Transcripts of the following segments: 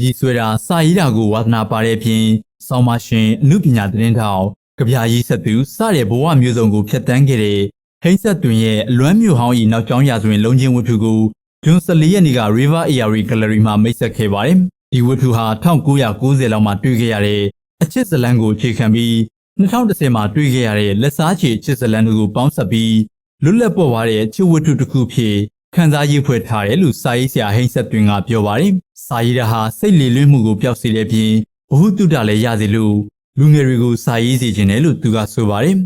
ကြီးဆွဲတာစာရေးတာကိုဝါသနာပါတဲ့အပြင်ဆောင်းမရှင်အမှုပညာသတင်းထောင်ကြပြာရေးဆက်သူစတဲ့ဘဝမျိုးစုံကိုဖျက်ဆီးခဲ့တဲ့ဟိန်းဆက်တွင်ရဲ့အလွမ်းမျိုးဟောင်းဤနောက်ကျောင်းရာဇဝင်လုံးချင်းဝတ္ထုကိုဂျွန်14ရက်နေ့က River ARI Gallery မှာမိတ်ဆက်ခဲ့ပါတယ်။ဒီဝတ္ထုဟာ1990လောက်မှာတွေ့ခဲ့ရတဲ့အချစ်ဇလန်းကိုအခြေခံပြီး2010မှာတွေ့ခဲ့ရတဲ့လက်စားချေအချစ်ဇလန်းတို့ကိုပေါင်းစပ်ပြီးလွတ်လပ်ပေါ်သွားတဲ့ချစ်ဝတ္ထုတစ်ခုဖြစ်ခန်းစားရေးဖွဲ့ထားတယ်လို့စာရေးဆရာဟိန်းဆက်တွင်ကပြောပါတယ်။ စာရေးတာဟာစိတ်လေလွင့်မှုကိုပျောက်စေတဲ့အပြင်ဘ ഹു တုတလည်းရစေလို့လူငယ်တွေကိုစာရေးစေခြင်းတယ်လို့သူကဆိုပါတယ်။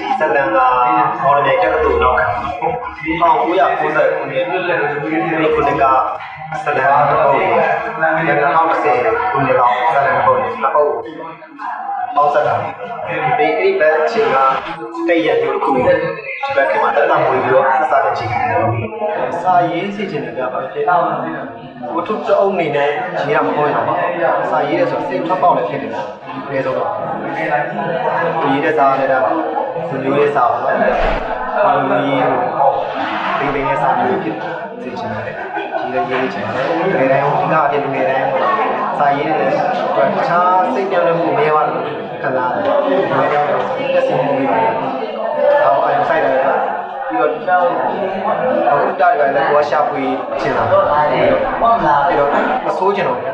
ဒီဇလန်ကအော်ရနယ်တက္ကသိုလ်နောက်ခံ1990ခုနှစ်ဒီခုနှစ်ကဇလန်ဟုတ်တယ်2010ခုနှစ်လောက်ဇလန်ဟုတ်တယ်ဟုတ် ပေါင်းစပ်တာဒီအဲ့ဒီဘက်အချိန်ကတိတ်ရမျိုးတစ်ခုဒီဘက်ခါမှာတက်တာဝင်ပြီးတော့စားတဲ့ချိန်စာရေးစီခြင်းတွေကဘာဖြစ်ဝတ္ထုတအုပ်နေနဲ့ရေးရမဟုတ်တော့ပါစာရေးရဆိုစိတ်ထွက်ပေါက်လည်းဖြစ်နေတာဒီလိုဆိုတော့ဒီရေးတဲ့စာလည်းတော့လူမျိုးရေးစာပေါ့လူမျိုးရေးဘင်းဘင်းရဲ့စာမျိုးဖြစ်စီခြင်းတယ်ဒီလည်းရေးချင်တယ်ဒီတိုင်းဒီကအပြင်လူငယ်တိုင်း စာရေးတယ်တခြားစိတ်ပြောင်းလဲမှုမရပါဘူးခလာတယ်ဒီလိုတော့တက်စီမှုပြီးပါတယ်အော်အဲ့ဆိုင်တယ်ပြီးတော့ဒီတော့အခုတားရတယ်ကိုရှာဖွေချင်တာပြီးတော့မဆိုးချင်တော့ဗျာ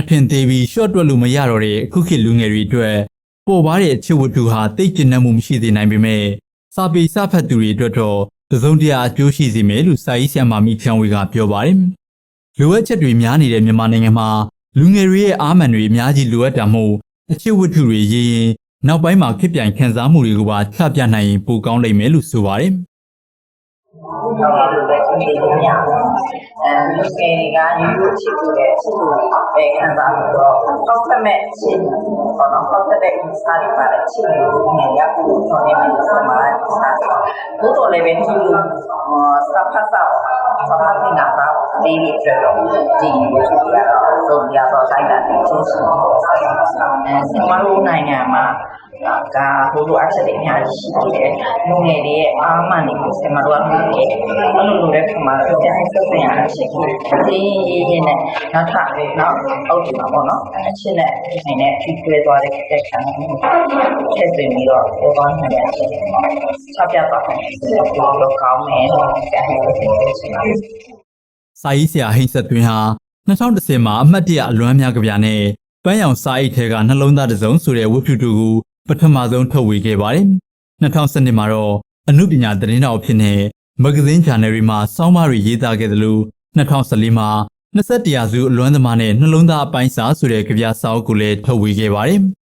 အထင်သေးပြီး short တွက်လို့မရတော့တဲ့အခုခေတ်လူငယ်တွေအတွက်ပေါ်ပါတဲ့အချစ်ဝတ္ထုဟာတိတ်ကျဉ်နှံ့မှုမရှိသေးနိုင်ပေမဲ့စာပေစာဖတ်သူတွေအတွက်တော့သုံးစုံတရားအကျိုးရှိစေမယ်လို့စာရေးဆရာမမိချန်ဝေကပြောပါတယ်။ လိုအပ်ချက်တွေများနေတဲ့မြန်မာနိုင်ငံမှာလူငယ်တွေရဲ့အားမှန်တွေအများကြီးလိုအပ်တာမို့အချစ်ဝတ္ထုတွေရေးရင်နောက်ပိုင်းမှာခစ်ပြိုင်ခန်းစားမှုတွေကိုပါချပြနိုင်ရင်ပိုကောင်းလိမ့်မယ်လို့ဆိုပါတယ်။တော့ဒီလိုပဲသိနေလို့ရအောင်အဲလူငယ်တွေကဒီလိုချစ်သူတဲ့ချစ်သူပဲခံစားလို့တော့ကောက်ဖက်မဲ့ချစ်ပေါ့နော်ကောက်ဖက်တဲ့စားတွေပါတဲ့ချစ်လူငယ်ရကိုတော့နေမှာစမှာစားတယ်ဘို့တော်လည်းပဲသူစဖတ်စာစဖတ်နေတာပါ ဒီလိုကျတော့ဒီလိုချစ်ရတော့သုံးရတော့ဆိုင်တာဒီချင်းစီအဲစမလို့နိုင်ငံမှာကဟိုလိုအချက်တွေအများကြီးရှိတယ်လူငယ်တွေရဲ့အားမှန်တွေကိုစမတို့ကမြင်တယ်ဘယ်လိုလိုလဲခမှာတော့ကြားဆက်စင်ရတာရှိတယ်ဒီရေးရေးနဲ့နောက်ထပ်နောက်အောက်ဒီမှာပေါ့နော်အချက်နဲ့ဒီနဲ့ဒီကျွဲသွားတဲ့တဲ့ခံထည့်သွင်းပြီးတော့ပြောသွားနိုင်တဲ့အချက်ချပြသွားတယ်တော့ကောင်းမယ်လို့ကြားနေတယ်ဆိုတော့ စာရေးဆရာဟိန်းဆက်သွင်းဟာ2010မှာအမှတ်တရအလွမ်းများကြပြနဲ့ပန်းရောင်စာအိတ်ထဲကနှလုံးသားတစ်စုံဆိုတဲ့ဝတ္ထုတူကိုပထမဆုံးထုတ်ဝေခဲ့ပါတယ်။2012မှာတော့အနုပညာသတင်းတော်ဖြစ်နေမဂ္ဂဇင်းဂျာနယ်တွေမှာစောင်းမတွေရေးသားခဲ့တယ်လို့2014မှာ21ရာစုအလွမ်းသမားနဲ့နှလုံးသားအပိုင်းစာဆိုတဲ့ကြပြစာအုပ်ကိုလည်းထုတ်ဝေခဲ့ပါတယ်။